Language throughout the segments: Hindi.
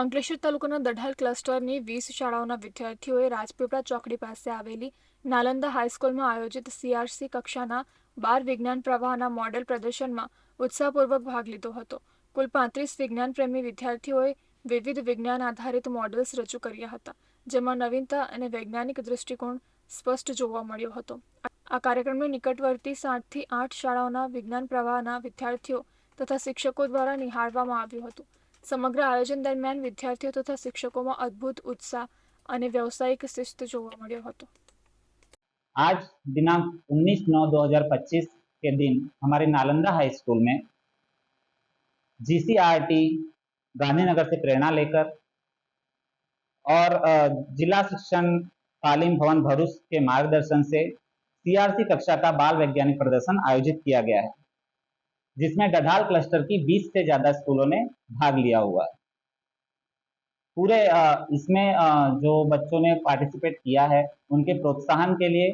અંકલેશ્વર તાલુકાના દઢાલ ક્લસ્ટરની વીસ શાળાઓના વિદ્યાર્થીઓએ રાજપીપળા ચોકડી પાસે આવેલી નાલંદા હાઈસ્કૂલમાં આયોજિત સીઆરસી કક્ષાના બાર વિજ્ઞાન પ્રવાહના મોડેલ પ્રદર્શનમાં ઉત્સાહપૂર્વક ભાગ લીધો હતો. કુલ પાંત્રીસ વિજ્ઞાન પ્રેમી વિદ્યાર્થીઓએ વિવિધ વિજ્ઞાન આધારિત મોડેલ્સ રજૂ કર્યા હતા, જેમાં નવીનતા અને વૈજ્ઞાનિક દૃષ્ટિકોણ સ્પષ્ટ જોવા મળ્યો હતો. આ કાર્યક્રમને નિકટવર્તી સાતથી આઠ શાળાઓના વિજ્ઞાન પ્રવાહના વિદ્યાર્થીઓ તથા શિક્ષકો દ્વારા નિહાળવામાં આવ્યું હતું. સમગ્ર આયોજન દરમિયાન વિદ્યાર્થીઓ તથા શિક્ષકોમાં અદ્ભુત ઉત્સાહ અને વ્યવસાયિક શિસ્ત જોવા મળ્યો હતો आज दिनांक 19 नौ 2025 के दिन हमारे नालंदा हाई स्कूल में जीसीआरटी गांधीनगर से प्रेरणा लेकर और अ, जिला शिक्षण तालीम भवन भरूच के मार्गदर्शन से सीआरसी कक्षा का बाल वैज्ञानिक प्रदर्शन आयोजित किया गया है जिसमें गढ़ाल क्लस्टर की 20 से ज़्यादा स्कूलों ने भाग लिया हुआ है। पूरे इसमें जो बच्चों ने पार्टिसिपेट किया है, उनके प्रोत्साहन के लिए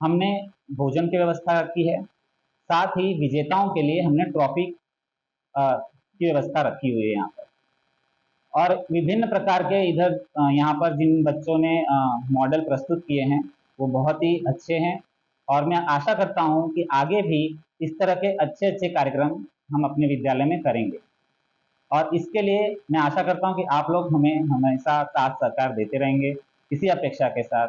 हमने भोजन की व्यवस्था की है। साथ ही विजेताओं के लिए हमने ट्रॉफी की व्यवस्था रखी हुई है यहाँ पर। और विभिन्न प्रकार के इधर यहाँ पर जिन बच्चों ने मॉडल प्रस्तुत किए हैं, वो बहुत ही अच्छे हैं। और मैं आशा करता हूँ कि आगे भी इस तरह के अच्छे अच्छे कार्यक्रम हम अपने विद्यालय में करेंगे। और इसके लिए मैं आशा करता हूँ कि आप लोग हमें हमेशा साथ सहकार देते रहेंगे इसी अपेक्षा के साथ।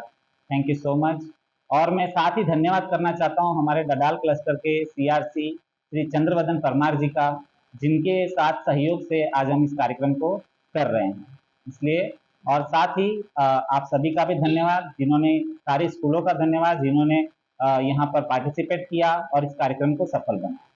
थैंक यू सो मच और मैं साथ ही धन्यवाद करना चाहता हूँ हमारे डडाल क्लस्टर के सीआरसी श्री चंद्रवदन परमार जी का, जिनके साथ सहयोग से आज हम इस कार्यक्रम को कर रहे हैं। इसलिए और साथ ही आप सभी का भी धन्यवाद, जिन्होंने सारे स्कूलों का धन्यवाद, जिन्होंने यहाँ पर पार्टिसिपेट किया और इस कार्यक्रम को सफल बनाया